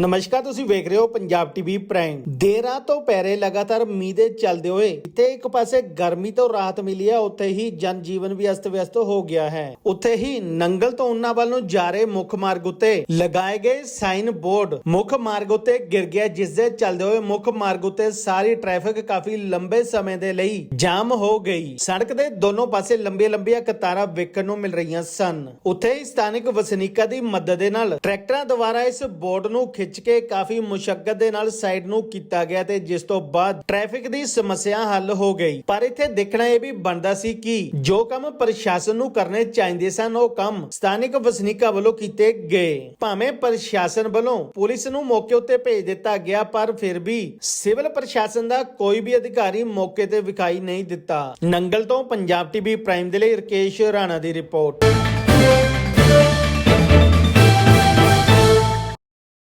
ਨਮਸਕਾਰ, ਤੁਸੀਂ ਵੇਖ ਰਹੇ ਹੋ ਪੰਜਾਬ ਟੀਵੀ ਪ੍ਰਾਈਮ ਦੇਰਾਂ ਤੋਂ ਪੈਰੇ ਲਗਾਤਾਰ ਮੀਂਹ ਦੇ ਚੱਲਦੇ ਹੋਏ, ਇੱਥੇ ਇੱਕ ਪਾਸੇ ਗਰਮੀ ਤੋਂ ਰਾਹਤ ਮਿਲੀ ਹੈ, ਉੱਥੇ ਹੀ ਜਨ ਜੀਵਨ ਵੀ ਅਸਤ-ਵਿਅਸਤ ਹੋ ਗਿਆ ਹੈ। ਉੱਥੇ ਹੀ ਨੰਗਲ ਤੋਂ ਉਹਨਾਂ ਵੱਲ ਨੂੰ ਜਾ ਰਹੇ ਮੁੱਖ ਮਾਰਗ ਉੱਤੇ ਲਗਾਏ ਗਏ ਸਾਈਨ ਬੋਰਡ ਮੁੱਖ ਮਾਰਗ ਉੱਤੇ ਗਿਰ ਗਿਆ, ਜਿਸ ਦੇ ਚੱਲਦੇ ਹੋਏ ਮੁੱਖ ਮਾਰਗ ਉੱਤੇ ਸਾਰੀ ਟ੍ਰੈਫਿਕ ਕਾਫੀ ਲੰਬੇ ਸਮੇਂ ਦੇ ਲਈ ਜਾਮ ਹੋ ਗਈ। ਸੜਕ ਦੇ ਦੋਨੋਂ ਪਾਸੇ ਲੰਬੀਆਂ-ਲੰਬੀਆਂ ਕਤਾਰਾਂ ਵੇਖਣ ਨੂੰ ਮਿਲ ਰਹੀਆਂ ਸਨ। ਉੱਥੇ ਹੀ ਸਥਾਨਿਕ ਵਸਨੀਕਾਂ ਦੀ ਮਦਦ ਦੇ ਨਾਲ ਟਰੈਕਟਰਾਂ ਦੁਆਰਾ ਇਸ ਬੋਰਡ ਨੂੰ ਖਿੱਚ ਕੇ ਕਾਫੀ ਮੁਸ਼ਕਲ ਦੇ ਨਾਲ ਸਾਈਡ ਨੂੰ ਕੀਤਾ ਗਿਆ ਤੇ ਜਿਸ ਤੋਂ ਬਾਅਦ ਟ੍ਰੈਫਿਕ ਦੀ ਸਮੱਸਿਆ ਹੱਲ ਹੋ ਗਈ। ਪਰ ਇੱਥੇ ਦੇਖਣਾ ਇਹ ਵੀ ਬਣਦਾ ਸੀ ਕਿ ਜੋ ਕੰਮ ਪ੍ਰਸ਼ਾਸਨ ਨੂੰ ਕਰਨੇ ਚਾਹੀਦੇ ਸਨ, ਉਹ ਕੰਮ ਸਥਾਨਿਕ ਵਸਨੀਕਾਂ ਵੱਲੋਂ ਕੀਤੇ ਗਏ। ਭਾਵੇਂ ਪ੍ਰਸ਼ਾਸਨ ਵੱਲੋਂ ਪੁਲਿਸ ਨੂੰ ਮੌਕੇ ਉੱਤੇ ਭੇਜ ਦਿੱਤਾ ਗਿਆ, ਪਰ ਫਿਰ ਵੀ ਸਿਵਲ ਪ੍ਰਸ਼ਾਸਨ ਦਾ ਕੋਈ ਵੀ ਅਧਿਕਾਰੀ ਮੌਕੇ ਤੇ ਵਿਖਾਈ ਨਹੀਂ ਦਿੱਤਾ। ਨੰਗਲ ਤੋਂ ਪੰਜਾਬ ਟੀਵੀ ਪ੍ਰਾਈਮ ਦੇ ਲਈ ਰਕੇਸ਼ ਰਾਣਾ ਦੀ ਰਿਪੋਰਟ।